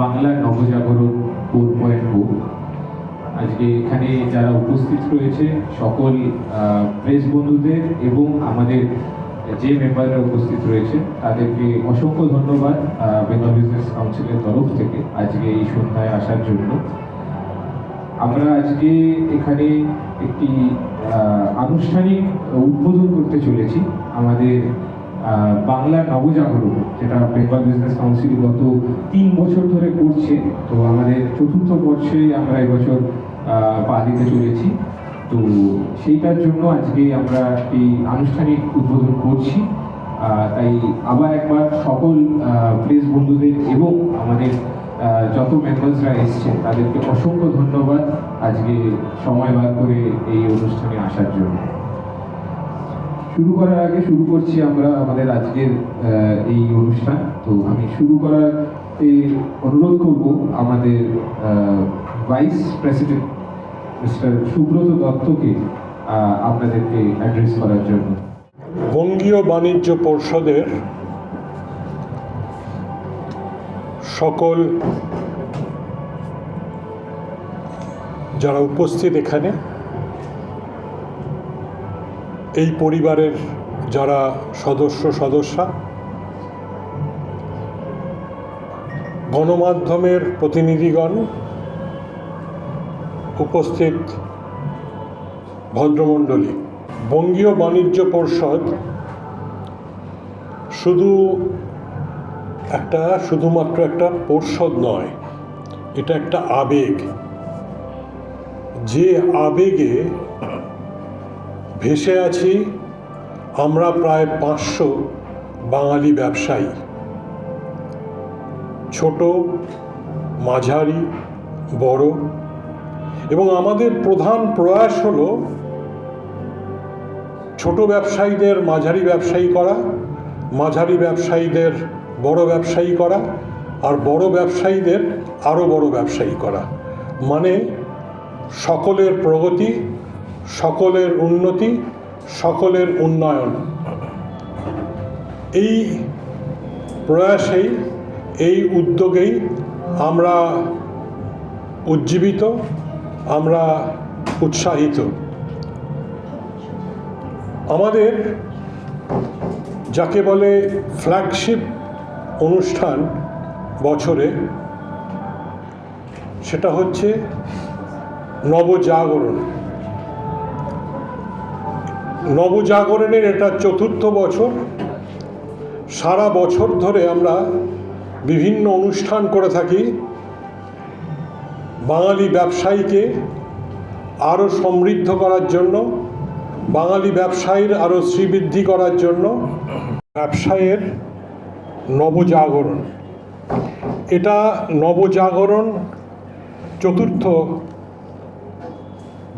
বাংলা নবজাগরণ four point আজকে এখানে যারা উপস্থিত রয়েছে, সকল প্রেস বন্ধুদের এবং আমাদের যে মেম্বাররা উপস্থিত রয়েছে, তাদেরকে অসংখ্য ধন্যবাদ বেঙ্গল বিজনেস কাউন্সিলের তরফ থেকে আজকে এই সন্ধ্যায় আসার জন্য। আমরা আজকে এখানে একটি আনুষ্ঠানিক উদ্বোধন করতে চলেছি। আমাদের বাংলা নবজাগরণ, যেটা বেঙ্গল বিজনেস কাউন্সিল গত তিন বছর ধরে করছে। তো আমাদের চতুর্থ বর্ষে আমরা এবছর পা দিতে চলেছি। তো সেইটার জন্য আজকে আমরা এই আনুষ্ঠানিক উদ্বোধন করছি। তাই আবার একবার সকল প্রেস বন্ধুদের এবং আমাদের যত মেম্বার্সরা এসছে তাদেরকে অসংখ্য ধন্যবাদ আজকে সময় বার করে এই অনুষ্ঠানে আসার জন্য। শুরু করার আগে শুরু করছি আমরা আমাদের আজকের এই অনুষ্ঠান। তো আমি শুরু করার এই অনুরোধ করব আমাদের ভাইস প্রেসিডেন্ট মিস্টার সুব্রত দত্তকে আপনাদেরকে অ্যাড্রেস করার জন্য। বঙ্গীয় বাণিজ্য পর্ষদের সকল যারা উপস্থিত এখানে এই পরিবারের যারা সদস্য, সদস্যা, গণমাধ্যমের প্রতিনিধিগণ উপস্থিত ভদ্রমণ্ডলী, বঙ্গীয় বাণিজ্য পর্ষদ শুধু একটা, শুধুমাত্র একটা পর্ষদ নয়, এটা একটা আবেগ। যে আবেগে ভেসে আছি। আমরা প্রায় পাঁচশো বাঙালি ব্যবসায়ী। ছোট, মাঝারি, বড়। এবং আমাদের প্রধান প্রয়াস হলো ছোট ব্যবসায়ীদের মাঝারি ব্যবসায়ী করা, মাঝারি ব্যবসায়ীদের বড় ব্যবসায়ী করা, আর বড় ব্যবসায়ীদের আরও বড় ব্যবসায়ী করা। মানে সকলের প্রগতি সকলের উন্নতি, সকলের উন্নয়ন। এই প্রয়াসেই, এই উদ্যোগেই আমরা উজ্জীবিত, আমরা উৎসাহিত। আমাদের যাকে বলে ফ্ল্যাগশিপ অনুষ্ঠান বছরে, সেটা হচ্ছে নবজাগরণ। নবজাগরণের এটা চতুর্থ বছর। সারা বছর ধরে আমরা বিভিন্ন অনুষ্ঠান করে থাকি। বাঙালি ব্যবসায়ীকে আরও সমৃদ্ধ করার জন্য, বাঙালি ব্যবসায়ীর আরও শ্রীবৃদ্ধি করার জন্য ব্যবসায়ের নবজাগরণ। এটা নবজাগরণ চতুর্থ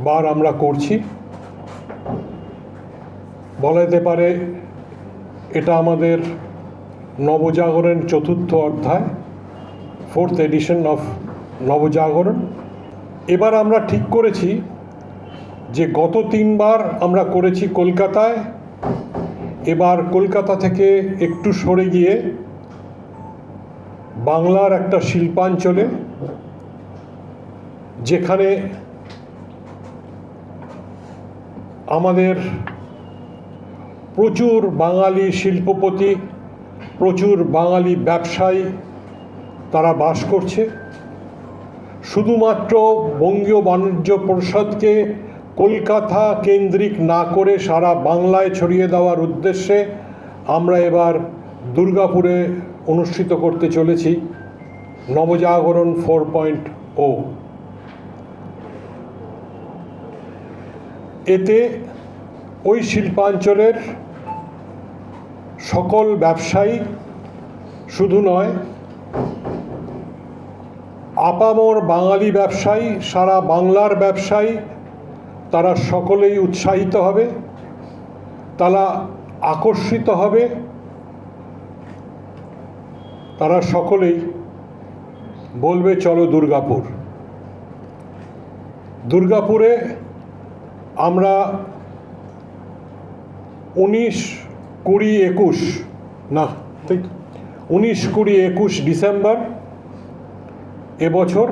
বার আমরা করছি। বলা যেতে পারে এটা আমাদের নবজাগরণ চতুর্থ অধ্যায় ফোর্থ এডিশন অফ নবজাগরণ। এবার আমরা ঠিক করেছি যে গত তিনবার আমরা করেছি কলকাতায়। এবার কলকাতা থেকে একটু সরে গিয়ে বাংলার একটা শিল্পাঞ্চলে, যেখানে আমাদের প্রচুর বাঙালি শিল্পপতি, প্রচুর বাঙালি ব্যবসায়ী তারা বাস করছে। শুধুমাত্র বঙ্গীয় বাণিজ্য পরিষদকে কলকাতা কেন্দ্রিক না করে সারা বাংলায় ছড়িয়ে দেওয়ার উদ্দেশ্যে আমরা এবার দুর্গাপুরে অনুষ্ঠিত করতে চলেছি। নবজাগরণ ফোর পয়েন্ট ও। এতে ওই শিল্পাঞ্চলের সকল ব্যবসায়ী শুধু নয়, আপামর বাঙালি ব্যবসায়ী, সারা বাংলার ব্যবসায়ী, তারা সকলেই উৎসাহিত হবে, তারা আকর্ষিত হবে, তারা সকলেই বলবে, চলো দুর্গাপুর। দুর্গাপুরে আমরা উনিশ কুড়ি একুশ, না, ঠিক, উনিশ কুড়ি একুশ ডিসেম্বর এবছর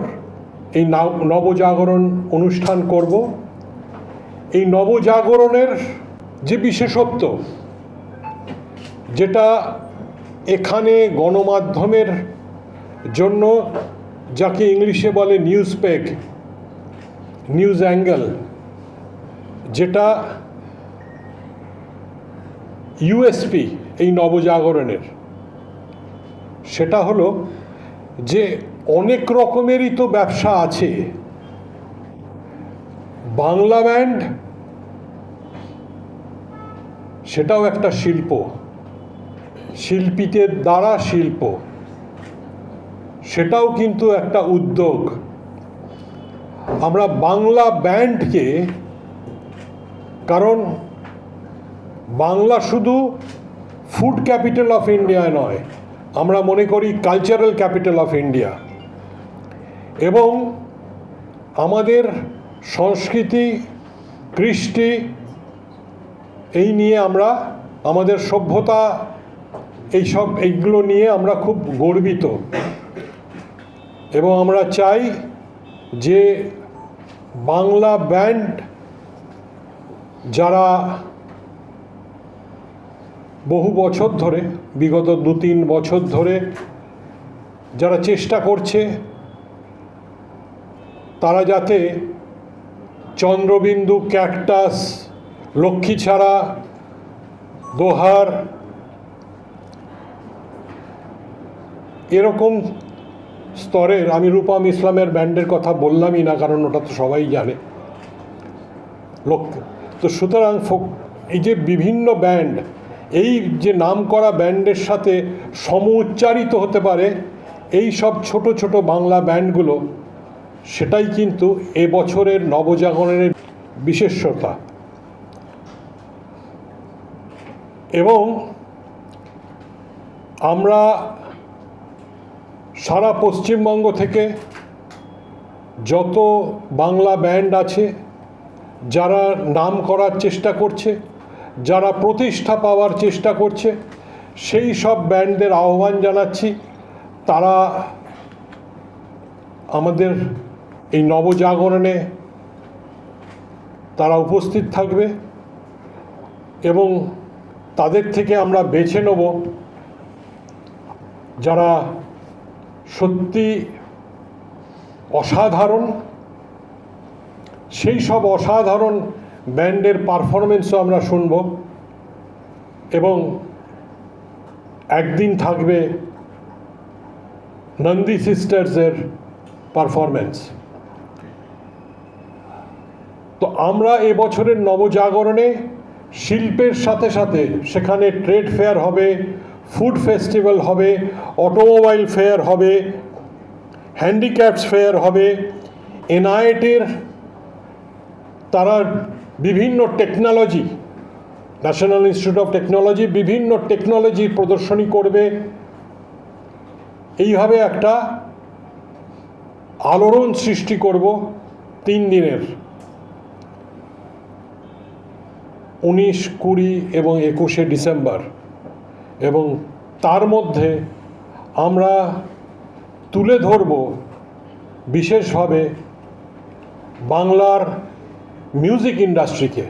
এই নবজাগরণ অনুষ্ঠান করব। এই নবজাগরণের যে বিশেষত্ব, যেটা এখানে গণমাধ্যমের জন্য, যাকে ইংলিশে বলে নিউজ পেগ, নিউজ অ্যাঙ্গেল, যেটা ইউএসপি এই নবজাগরণের। সেটা হলো যে অনেক রকমেরই তো ব্যবসা আছে। বাংলা ব্যান্ড, সেটাও একটা শিল্প। শিল্পীদের দ্বারা শিল্প। সেটাও কিন্তু একটা উদ্যোগ। আমরা বাংলা ব্যান্ডকে, কারণ বাংলা শুধু ফুড ক্যাপিটাল অফ ইন্ডিয়া নয়, আমরা মনে করি কালচারাল ক্যাপিটাল অফ ইন্ডিয়া এবং আমাদের সংস্কৃতি, কৃষ্টি, এই নিয়ে আমরা, আমাদের সভ্যতা, এইসব, এইগুলো নিয়ে আমরা খুব গর্বিত। এবং আমরা চাই যে বাংলা ব্যান্ড যারা বহু বছর ধরে, বিগত দু তিন বছর ধরে যারা চেষ্টা করছে, তারা যাতে চন্দ্রবিন্দু, ক্যাকটাস লক্ষ্মীছাড়া দোহার এরকম স্তরের, আমি রূপম ইসলামের ব্যান্ডের কথা বললামই না, কারণ ওটা তো সবাই জানে। লোক তো সুতরাং এই যে বিভিন্ন ব্যান্ড এই যে নামকরা ব্যান্ডের সাথে সমউচ্চারিত হতে পারে, এই সব ছোট ছোট বাংলা ব্যান্ডগুলো, সেটাই কিন্তু এবছরের নবজাগরণের বিশেষতা এবং আমরা সারা পশ্চিমবঙ্গ থেকে যত বাংলা ব্যান্ড আছে, যারা নাম করার চেষ্টা করছে যারা প্রতিষ্ঠা পাওয়ার চেষ্টা করছে, সেই সব ব্যান্ডদের আহ্বান জানাচ্ছি। তারা আমাদের এই নবজাগরণে তারা উপস্থিত থাকবে এবং তাদের থেকে আমরা বেছে নেব যারা সত্যি অসাধারণ, সেই সব অসাধারণ ব্যান্ডের পারফরমেন্সও আমরা শুনব এবং একদিন থাকবে নন্দী সিস্টার্সের পারফরমেন্স তো আমরা এবছরের নবজাগরণে শিল্পের সাথে সাথে সেখানে ট্রেড ফেয়ার হবে, ফুড ফেস্টিভ্যাল হবে, অটোমোবাইল ফেয়ার হবে, হ্যান্ডিক্যাপস ফেয়ার হবে, এনআইটির তারা বিভিন্ন technology national institute of technology বিভিন্ন টেকনোলজির প্রদর্শনী করবে। এইভাবে একটা আলোড়ন সৃষ্টি করব তিন দিনের। উনিশ, কুড়ি এবং একুশে ডিসেম্বর। এবং তার মধ্যে আমরা তুলে ধরব বিশেষভাবে বাংলার মিউজিক ইন্ডাস্ট্রিকে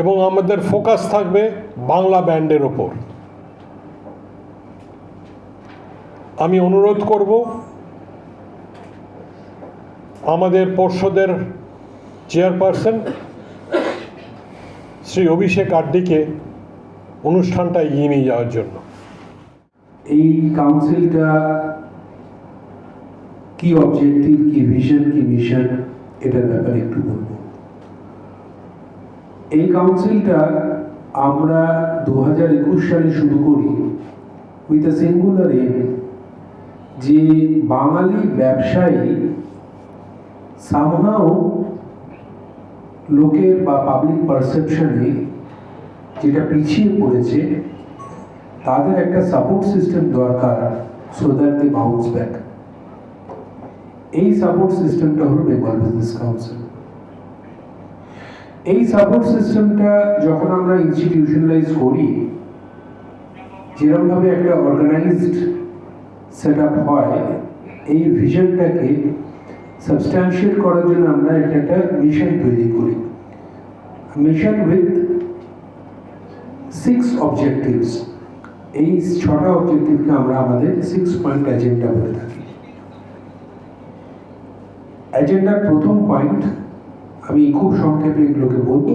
এবং আমাদের ফোকাস থাকবে বাংলা ব্যান্ডের ওপর। আমি অনুরোধ করব, আমাদের পর্ষদের চেয়ারপারসন শ্রী অভিষেক আড্ডিকে অনুষ্ঠানটা এগিয়ে নিয়ে যাওয়ার জন্য। এই কাউন্সিলটা কি অবজেক্টিভ কি ভিশন কি মিশন এটার ব্যাপারে একটু বলব। এই কাউন্সিলটা আমরা দু হাজার একুশ সালে শুরু করি উইথ আ সিঙ্গুলার এম যে বাঙালি ব্যবসায়ী সামহাও লোকের বা পাবলিক পারসেপশনে যেটা পিছিয়ে পড়েছে, তাদের একটা সাপোর্ট সিস্টেম দরকার so that they bounce back এই সাপোর্ট সিস্টেমটা হলো বেঙ্গল বিজনেস কাউন্সিল এই সাপোর্ট সিস্টেমটা যখন আমরা ইনস্টিটিউশনালাইজ করি, যেরকমভাবে একটা অর্গানাইজড সেট আপ হয়, এই ভিশনটাকে সাবস্ট্যান্সিয়েট করার জন্য আমরা এটা একটা মিশন তৈরি করি। মিশন উইথ সিক্স অবজেক্টিভস এই ছটা অবজেক্টিভকে আমরা আমাদের সিক্স পয়েন্ট এজেন্ডা বলে থাকি। এজেন্ডার প্রথম পয়েন্ট আমি খুব সংক্ষেপে এগুলোকে বলব।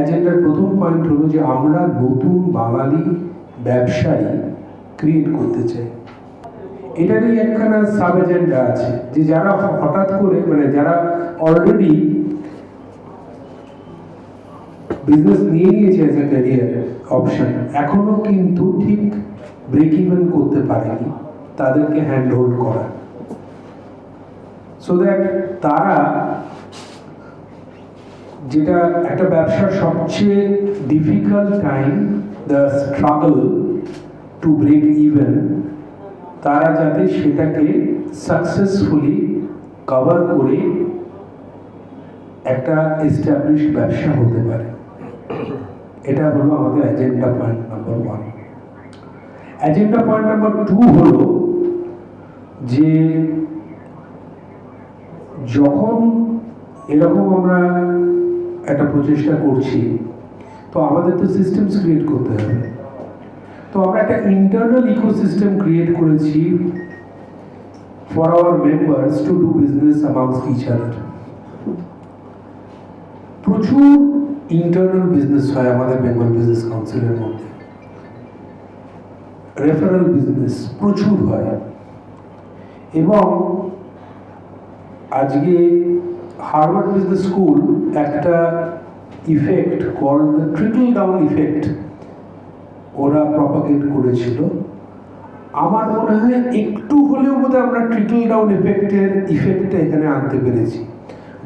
এজেন্ডার প্রথম পয়েন্ট হলো যে আমরা নতুন বাঙালি ব্যবসায়ী ক্রিয়েট করতে চাই। এটারই একখানা সাব এজেন্ডা আছে, যে যারা হঠাৎ করে মানে যারা অলরেডি বিজনেস নিয়ে নিয়েছে অ্যাজ এ ক্যারিয়ার অপশন এখনও কিন্তু ঠিক ব্রেক ইভেন করতে পারেনি, তাদেরকে হ্যান্ড হোল্ড করা। সো দ্যাট তারা যেটা একটা ব্যবসার সবচেয়ে difficult time the struggle to break even তারা যাতে সেটাকে সাকসেসফুলি কভার করে একটা এস্টাবলিশ ব্যবসা হতে পারে। এটা হলো আমাদের agenda point number one agenda point number two হলো যে যখন এরকম আমরা একটা প্রচেষ্টা করছি, তো আমাদের তো সিস্টেমস ক্রিয়েট করতে হবে। তো আমরা একটা ইন্টারনাল ইকোসিস্টেম ক্রিয়েট করেছি for our members to do business amounts each প্রচুর ইন্টারনাল বিজনেস হয় আমাদের বেঙ্গল বিজনেস কাউন্সিলের মধ্যে। রেফারেল বিজনেস প্রচুর হয়। এবং আজকে হার্ভার্ড বিজনেস স্কুল একটা effect call the down effect ওরা প্রপাগেট করেছিল। আমার মনে হয় একটু হলেও বোধহয় আমরা ট্রিকল ডাউন ইফেক্টের ইফেক্টটা এখানে আনতে পেরেছি।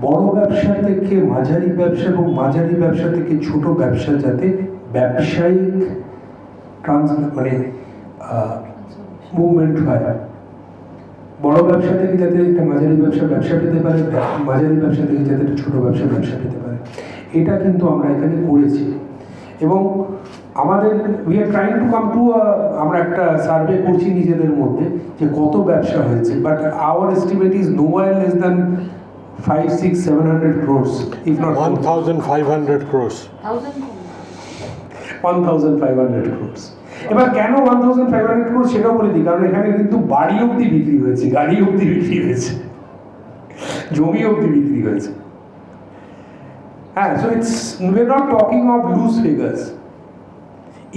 বড় ব্যবসা থেকে মাঝারি ব্যবসা এবং মাঝারি ব্যবসা থেকে ছোট ব্যবসা যাতে ব্যবসায়িক ট্রান্স মানে মুভমেন্ট হয়। বড় ব্যবসা থেকে যাতে একটা মাঝারি ব্যবসা ব্যবসা পেতে পারে মাঝারি ব্যবসা থেকে যাতে একটা ছোট ব্যবসা ব্যবসা পেতে পারে। এটা কিন্তু আমরা এখানে করেছি। এবং আমাদের we are trying to come to আমরা একটা সার্ভে করছি নিজেদের মধ্যে যে কত ব্যবসা হয়েছে। But our estimate is no less than five six seven hundred crores if not one thousand five hundred crores thousand one thousand five hundred crores এবার কেন one thousand five hundred crores সেটাও বলে দিই, কারণ এখানে কিন্তু বাড়ি অবধি বিক্রি হয়েছে, গাড়ি অবধি বিক্রি হয়েছে, জমি অবধি বিক্রি হয়েছে। হ্যাঁ so it's we are not talking of loose figures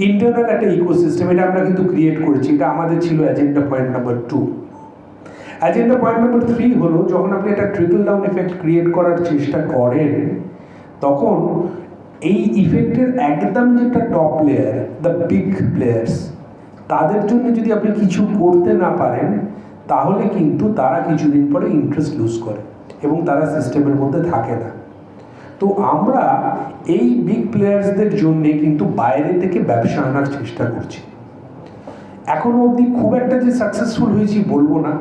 internal একটা ইকোসিস্টেম এটা আমরা কিন্তু ক্রিয়েট করেছি, এটা আমাদের ছিল agenda point number two agenda point number three হলো, যখন আপনি একটা ট্রিকল ডাউন এফেক্ট ক্রিয়েট করার চেষ্টা করেন, তখন এই ইফেক্টের একদম যেটা top player the big players তাদের জন্য যদি আপনি কিছু করতে না পারেন, তাহলে কিন্তু তারা কিছুদিন পরে ইন্টারেস্ট লুজ করে এবং তারা সিস্টেমের মধ্যে থাকে না। তো আমরা এই বিগ প্লেয়ার্সদের জন্যে কিন্তু বাইরে থেকে ব্যবসা আনার চেষ্টা করছি। এখনও অবধি খুব একটা যে সাকসেসফুল হয়েছি বলব না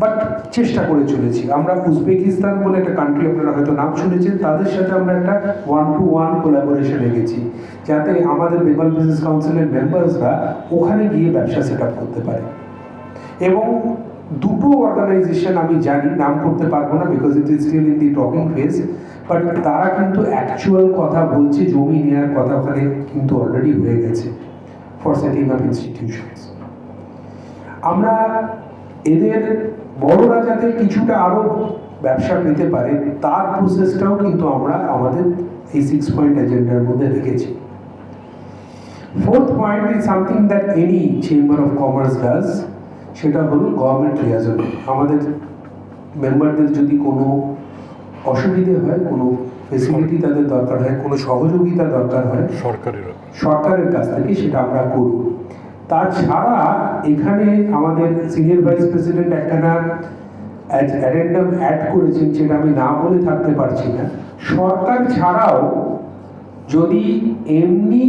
বাট চেষ্টা করে চলেছি। আমরা উজবেকিস্তান বলে একটা কান্ট্রি আপনারা হয়তো নাম শুনেছেন, তাদের সাথে আমরা একটা ওয়ান টু ওয়ান কোলাবোরেশনে গেছি যাতে আমাদের বেঙ্গল বিজনেস কাউন্সিলের মেম্বার্সরা ওখানে গিয়ে ব্যবসা সেট আপ করতে পারে। এবং দুটো অর্গানাইজেশন আমি জানি, নাম করতে পারব না because it is still in the talking phase but তারা কিন্তু অ্যাকচুয়াল কথা বলছে, জমি নেওয়ার কথা ওখানে কিন্তু অলরেডি হয়ে গেছে ফর সেটিং আপ ইনস্টিটিউশনস আমরা এদের বড়রা যাতে কিছুটা আরও ব্যবসা পেতে পারে তার প্রসেসটাও কিন্তু আমরা আমাদের এই সিক্স পয়েন্ট এজেন্ডার মধ্যে রেখেছি। Fourth point is something that any chamber of commerce does সেটা হলো গভর্নমেন্ট লিয়াজন আমাদের মেম্বারদের যদি কোনো অসুবিধে হয় কোনো ফেসিলিটি তাদের দরকার হয় কোনো সহযোগিতা দরকার হয় সরকারের সরকারের কাছ থেকে সেটা আমরা করি। তাছাড়া এখানে আমাদের সিনিয়র ভাইস প্রেসিডেন্ট একখানা অ্যাডেন্ডাম অ্যাড করেছেন, যেটা আমি না বলে থাকতে পারছি না। সরকার ছাড়াও যদি এমনি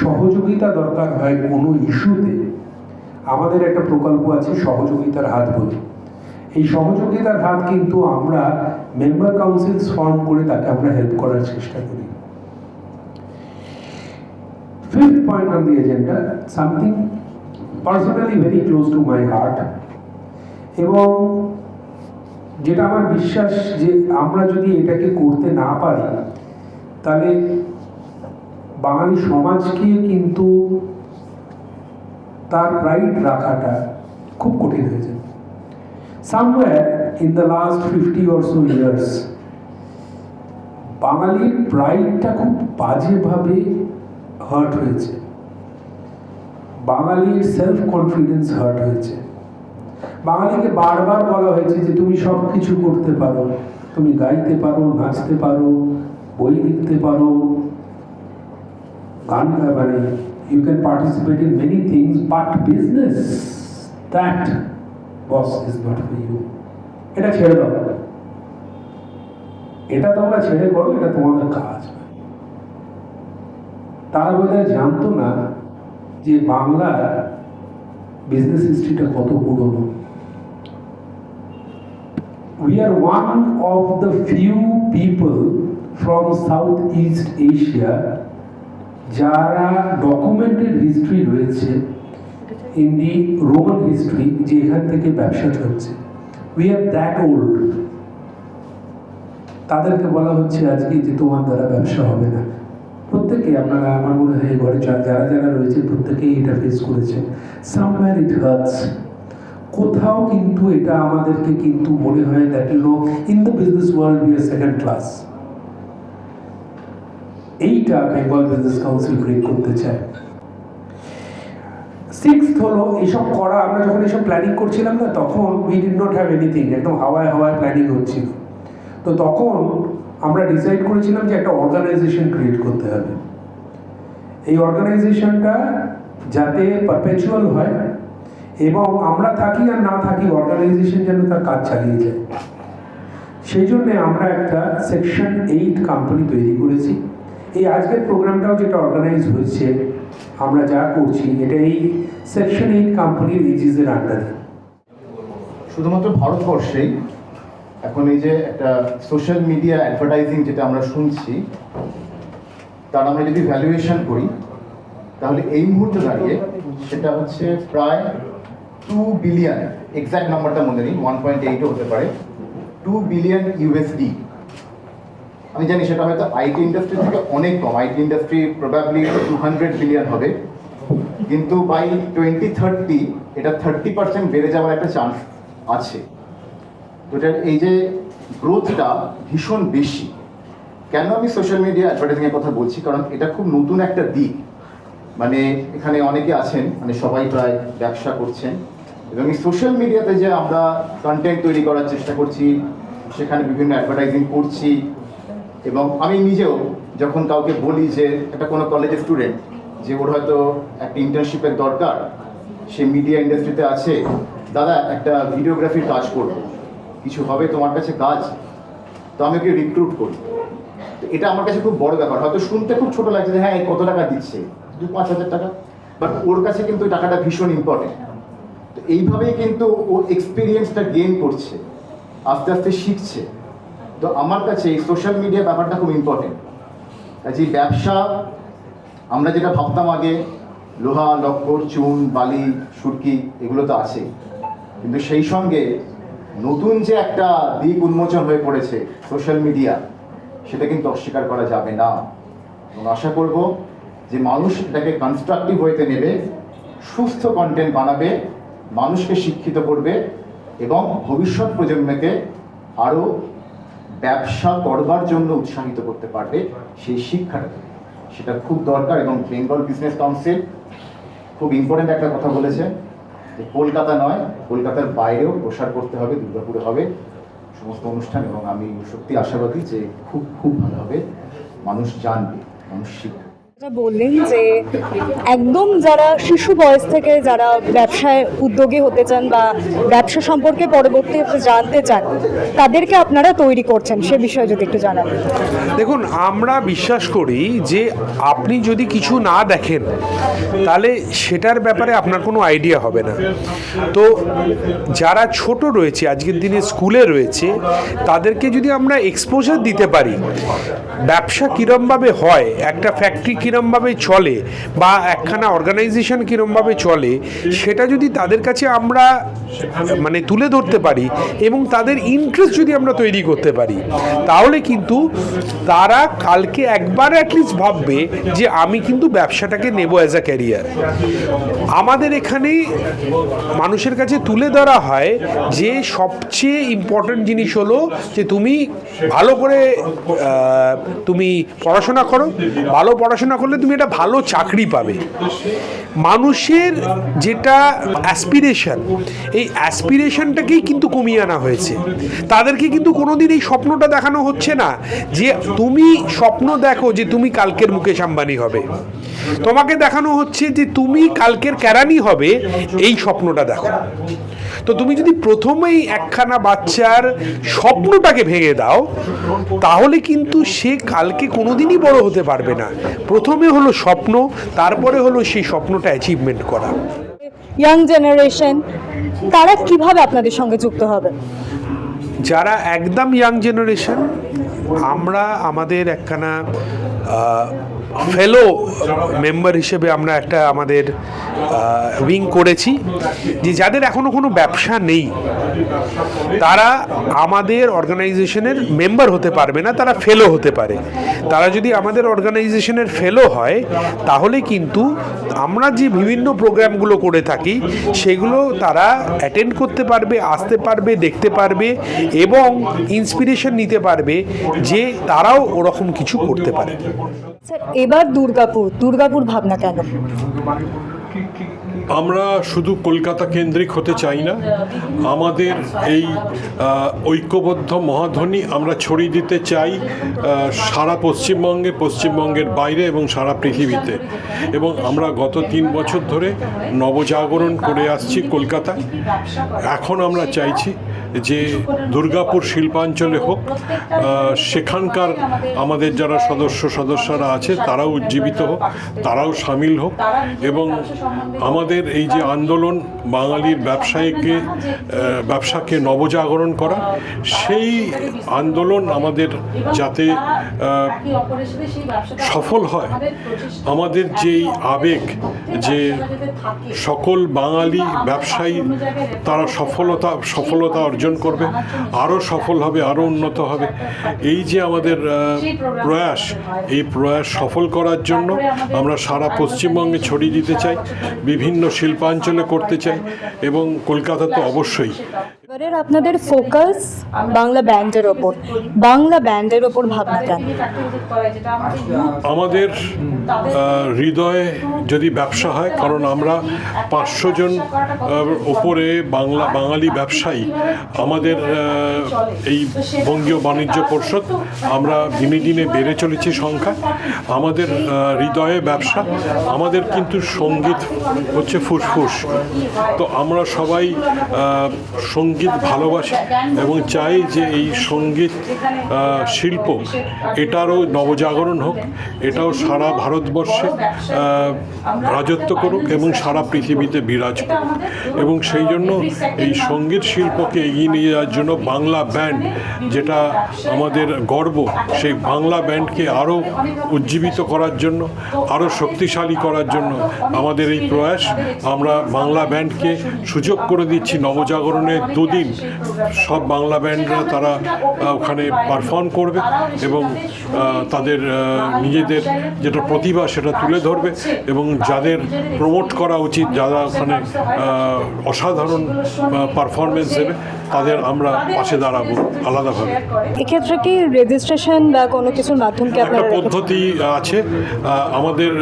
সহযোগিতা দরকার হয় কোনো ইস্যুতে, আমাদের একটা প্রকল্প আছে সহযোগিতার হাত বলে। এই সহযোগিতার হাত কিন্তু আমরা মেম্বার কাউন্সিলস ফর্ম করে তাকে আমরা হেল্প করার চেষ্টা করি। Fifth point on the agenda, something personally very close to my heart. এবং যেটা আমার বিশ্বাস যে আমরা যদি এটাকে করতে না পারি তাহলে বাঙালি সমাজকে কিন্তু তার রাইট রাখাটা খুব কঠিন হয়ে যাবে somewhere in the last fifty or years বাঙালির প্রাইডটা খুব বাজেভাবে হার্ট হয়েছে। বাঙালির সেলফ কনফিডেন্স হার্ট হয়েছে। বাঙালিকে বারবার বলা হয়েছে যে, তুমি সব কিছু করতে পারো। তুমি গাইতে পারো, নাচতে পারো, বই লিখতে পারো, গান মানে you can participate in many things but business that boss is not for you এটা ছেড়ে দাও। এটা তোমরা ছেড়ে করো, এটা তোমাদের কাজ। তারা বোধহয় জানতো না যে বাংলার বিজনেস হিস্ট্রিটা কত পুরনো। We are one of the few people from East Asia যারা ডকুমেন্টেড হিস্ট্রি রয়েছে ইন দি রোমান হিস্ট্রি যে এখান থেকে ব্যবসা চলছে। উই আর দ্যাট ওল্ড তাদেরকে বলা হচ্ছে আজকে যে তোমার দ্বারা ব্যবসা হবে না। প্রত্যেকে আপনারা আমার মনে হয় ঘরে যারা যারা রয়েছে প্রত্যেকেই এটা ফেস করেছেন। সামওয়্যার ইট হার্টস কোথাও কিন্তু এটা আমাদেরকে কিন্তু মনে হয় that no in the business world we are second class এইটা বেঙ্গল বিজনেস কাউন্সিল ব্রেক করতে চায়। সিক্স হলো এইসব করা, আমরা যখন এইসব প্ল্যানিং করছিলাম না, তখন we did not have anything একদম হাওয়ায় হাওয়ায় প্ল্যানিং হচ্ছিল। তো তখন আমরা ডিসাইড করেছিলাম যে একটা অর্গানাইজেশন ক্রিয়েট করতে হবে। এই অর্গানাইজেশনটা যাতে পারপেচুয়াল হয় এবং আমরা থাকি আর না থাকি অর্গানাইজেশন যেন তার কাজ চালিয়ে যায়। সেই জন্যে আমরা একটা সেকশন এইট কোম্পানি তৈরি করেছি। এই আজকের প্রোগ্রামটাও যেটা অর্গানাইজ হয়েছে, আমরা যা করছি, এটা এই সেকশন এইট কোম্পানির এজিসের আন্ডারে শুধুমাত্র ভারতবর্ষেই এখন এই যে একটা সোশ্যাল মিডিয়া অ্যাডভার্টাইজিং যেটা আমরা শুনছি, তার আমরা যদি ভ্যালুয়েশন করি, তাহলে এই মুহূর্তে দাঁড়িয়ে সেটা হচ্ছে প্রায় টু বিলিয়ন এক্স্যাক্ট নাম্বারটা মনে নেই ওয়ান পয়েন্ট এইটও হতে পারে টু বিলিয়ন ইউএসডি আমি জানি সেটা হয়তো আইটি ইন্ডাস্ট্রি থেকে অনেক কম IT industry probably two hundred billion হবে, কিন্তু বাই টোয়েন্টি থার্টি এটা থার্টি পার্সেন্ট বেড়ে যাওয়ার একটা চান্স আছে। এটার এই যে গ্রোথটা ভীষণ বেশি। কেন আমি সোশ্যাল মিডিয়া অ্যাডভার্টাইজিংয়ের কথা বলছি? কারণ এটা খুব নতুন একটা দিক। মানে এখানে অনেকে আছেন মানে সবাই প্রায় ব্যবসা করছেন। এবং এই সোশ্যাল মিডিয়াতে যে আমরা কন্টেন্ট তৈরি করার চেষ্টা করছি, সেখানে বিভিন্ন অ্যাডভার্টাইজিং করছি। এবং আমি নিজেও যখন কাউকে বলি যে, একটা কোনো কলেজের স্টুডেন্ট যে ওর হয়তো একটা ইন্টার্নশিপের দরকার, সে মিডিয়া ইন্ডাস্ট্রিতে আছে, দাদা, একটা ভিডিওগ্রাফির কাজ করব। কিছু হবে তোমার কাছে কাজ, তো আমি ওকে রিক্রুট করি। তো এটা আমার কাছে খুব বড় ব্যাপার। হয়তো শুনতে খুব ছোট লাগছে যে হ্যাঁ কত টাকা দিচ্ছে? দু পাঁচ হাজার টাকা। বাট ওর কাছে কিন্তু টাকাটা ভীষণ ইম্পর্টেন্ট তো এইভাবেই কিন্তু ও এক্সপিরিয়েন্সটা গেইন করছে। আস্তে আস্তে শিখছে। তো আমার কাছে এই সোশ্যাল মিডিয়া ব্যাপারটা খুব ইম্পর্টেন্ট কাজে ব্যবসা, আমরা যেটা ভাবতাম আগে, লোহা, লক্কর, চুন, বালি, সুরকি, এগুলো তো আছে কিন্তু সেই সঙ্গে নতুন যে একটা দিক উন্মোচন হয়ে পড়েছে সোশ্যাল মিডিয়া, সেটা কিন্তু অস্বীকার করা যাবে না। এবং আশা করব যে মানুষ এটাকে কনস্ট্রাকটিভ হইতে নেবে, সুস্থ কন্টেন্ট বানাবে, মানুষকে শিক্ষিত করবে এবং ভবিষ্যৎ প্রজন্মকে আরও ব্যবসা করবার জন্য উৎসাহিত করতে পারবে সেই শিক্ষাটা। সেটা খুব দরকার এবং বেঙ্গল বিজনেস কাউন্সিল খুব ইম্পর্টেন্ট একটা কথা বলেছে। যে কলকাতা নয়, কলকাতার বাইরেও প্রসার করতে হবে, দুর্গাপুরে হবে সমস্ত অনুষ্ঠান এবং আমি সত্যি আশাবাদী যে খুব খুব ভালো হবে। মানুষ জানবে, মানুষ শিখবে। বললেন যে একদম যারা শিশু বয়স থেকে যারা ব্যবসায় উদ্যোগী হতে চান বা ব্যবসা সম্পর্কে পরবর্তী জানতে চান, তাদেরকে আপনারা তৈরি করছেন সে বিষয়ে যদি একটু জানান। দেখুন, আমরা বিশ্বাস করি যে আপনি যদি কিছু না দেখেন, তাহলে সেটার ব্যাপারে আপনার কোনো আইডিয়া হবে না। তো যারা ছোট রয়েছে, আজকের দিনে স্কুলে রয়েছে, তাদেরকে যদি আমরা এক্সপোজার দিতে পারি, ব্যবসা কীরমভাবে হয়, একটা ফ্যাক্টরি কীরমভাবে চলে বা একখানা অর্গানাইজেশন কীরমভাবে চলে, সেটা যদি তাদের কাছে আমরা মানে তুলে ধরতে পারি এবং তাদের ইন্টারেস্ট যদি আমরা তৈরি করতে পারি, তাহলে কিন্তু তারা কালকে একবার অ্যাটলিস্ট ভাববে যে আমি কিন্তু ব্যবসাটাকে নেব অ্যাজ আ ক্যারিয়ার আমাদের এখানে মানুষের কাছে তুলে ধরা হয় যে সবচেয়ে ইম্পর্ট্যান্ট জিনিস হলো যে তুমি ভালো করে তুমি পড়াশোনা করো, ভালো পড়াশোনা করলে তুমি একটা ভালো চাকরি পাবে। মানুষের যেটা অ্যাসপিরেশন এই অ্যাসপিরেশনটাকেই কিন্তু কমিয়ে আনা হয়েছে। তাদেরকে কিন্তু কোনোদিন এই স্বপ্নটা দেখানো হচ্ছে না যে তুমি স্বপ্ন দেখো যে তুমি কালকের মুকেশ আম্বানি হবে। তোমাকে দেখানো হচ্ছে যে তুমি কালকের ক্যারানি হবে, এই স্বপ্নটা দেখো। তো তুমি যদি প্রথমেই একখানা বাচ্চার স্বপ্নটাকে ভেঙে দাও তাহলে কিন্তু সে কালকে কোনোদিনই বড় হতে পারবে না। প্রথমে হলো স্বপ্ন তারপরে হলো সেই স্বপ্নটা অ্যাচিভমেন্ট করা। ইয়াং জেনারেশন তারা কীভাবে আপনাদের সঙ্গে যুক্ত হবে? যারা একদম ইয়াং জেনারেশন আমরা আমাদের একখানা ফেলো মেম্বার হিসেবে আমরা একটা আমাদের উইং করেছি যে যাদের এখনও কোনো ব্যবসা নেই, তারা আমাদের অর্গানাইজেশনের মেম্বার হতে পারবে না, তারা ফেলো হতে পারে। তারা যদি আমাদের অর্গানাইজেশনের ফেলো হয়, তাহলে কিন্তু আমরা যে বিভিন্ন প্রোগ্রামগুলো করে থাকি, সেগুলো তারা অ্যাটেন্ড করতে পারবে, আসতে পারবে, দেখতে পারবে এবং ইন্সপিরেশন নিতে পারবে যে তারাও ওরকম কিছু করতে পারে। এবার দুর্গাপুর দুর্গাপুর ভাবনা কেন? আমরা শুধু কলকাতা কেন্দ্রিক হতে চাই না। আমাদের এই ঐক্যবদ্ধ মহাধ্বনি আমরা ছড়িয়ে দিতে চাই সারা পশ্চিমবঙ্গে, পশ্চিমবঙ্গের বাইরে এবং সারা পৃথিবীতে। এবং আমরা গত তিন বছর ধরে নবজাগরণ করে আসছি কলকাতায়। এখন আমরা চাইছি যে দুর্গাপুর শিল্পাঞ্চলে হোক সেখানকার আমাদের যারা সদস্য, সদস্যরা আছে, তারাও উজ্জীবিত হোক, তারাও সামিল হোক এবং আমাদের এই যে আন্দোলন বাঙালির ব্যবসায়ীকে ব্যবসাকে নবজাগরণ করা, সেই আন্দোলন আমাদের যাতে সফল হয়। আমাদের যেই আবেগ যে সকল বাঙালি ব্যবসায়ী, তারা সফলতা সফলতা অর্জন করবে, আরও সফল হবে, আরও উন্নত হবে। এই যে আমাদের প্রয়াস, এই প্রয়াস সফল করার জন্য আমরা সারা পশ্চিমবঙ্গে ছড়িয়ে দিতে চাই, বিভিন্ন শিল্পাঞ্চলে করতে চাই এবং কলকাতা তো অবশ্যই এবারের আপনাদের ফোকাস বাংলা ব্যান্ডের ওপর। বাংলা ব্যান্ডের ওপর ভাবনা কেন আমাদের হৃদয়ে যদি ব্যবসা হয় কারণ আমরা পাঁচশো জন ওপরে বাংলা বাঙালি ব্যবসায়ী আমাদের এই বঙ্গীয় বাণিজ্য পরিষদ আমরা দিনে দিনে বেড়ে চলেছি সংখ্যা। আমাদের হৃদয়ে ব্যবসা আমাদের কিন্তু সংগীত হচ্ছে ফুসফুস। তো আমরা সবাই আহ, সংগীত ভালোবাসি এবং চাই যে এই সংগীত শিল্প এটারও নবজাগরণ হোক, এটাও সারা ভারতবর্ষে রাজত্ব করুক এবং সারা পৃথিবীতে বিরাজ করুক। এবং সেই জন্য এই সংগীত শিল্পকে এগিয়ে নিয়ে যাওয়ার জন্য বাংলা ব্যান্ড যেটা আমাদের গর্ব, সেই বাংলা ব্যান্ডকে আরও উজ্জীবিত করার জন্য, আরও শক্তিশালী করার জন্য আমাদের এই প্রয়াস। আমরা বাংলা ব্যান্ডকে সুযোগ করে দিচ্ছি নবজাগরণের দুদিন সব বাংলা ব্যান্ডরা তারা ওখানে পারফর্ম করবে এবং তাদের নিজেদের যেটা প্রতিভা সেটা তুলে ধরবে এবং যাদের প্রমোট করা উচিত যারা ওখানে অসাধারণ পারফরমেন্স দেবে তাদের আমরা পাশে দাঁড়াবো আলাদাভাবে। এক্ষেত্রে কি রেজিস্ট্রেশন বা কোনো কিছুর মাধ্যমকে একটা পদ্ধতি আছে আমাদের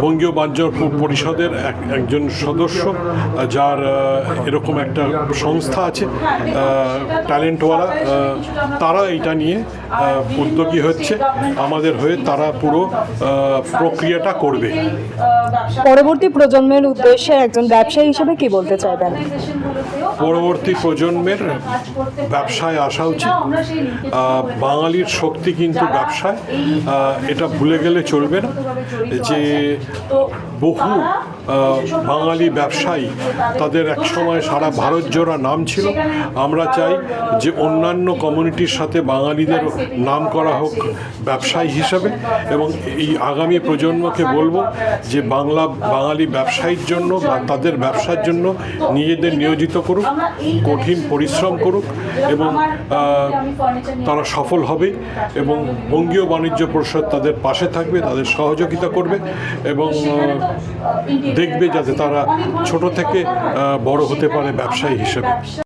বঙ্গীয় বাণিজ্য পরিষদের এক- একজন সদস্য যার এরকম একটা সংস্থা আছে ট্যালেন্টওয়ালা তারা এটা নিয়ে উদ্যোগী হচ্ছে। আমাদের হয়ে তারা পুরো প্রক্রিয়াটা করবে। পরবর্তী প্রজন্মের উদ্দেশ্যে একজন ব্যবসায়ী হিসেবে কি বলতে চাইবেন? পরবর্তী প্রজন্মের ব্যবসায় আসা উচিত। বাঙালির শক্তি কিন্তু ব্যবসায়। এটা ভুলে গেলে চলবে না। যে 都 বহু বাঙালি ব্যবসায়ী, তাদের এক সময় সারা ভারত জোড়া নাম ছিল। আমরা চাই যে অন্যান্য কমিউনিটির সাথে বাঙালিদেরও নাম করা হোক ব্যবসায়ী হিসাবে এবং এই আগামী প্রজন্মকে বলব যে বাংলা, বাঙালি ব্যবসায়ীর জন্য বা তাদের ব্যবসার জন্য নিজেদের নিয়োজিত করুক, কঠিন পরিশ্রম করুক এবং তারা সফল হবে এবং বঙ্গীয় বাণিজ্য পরিষদ তাদের পাশে থাকবে, তাদের সহযোগিতা করবে এবং দেখবে যাতে তারা ছোট থেকে বড় হতে পারে ব্যবসায়ী হিসেবে।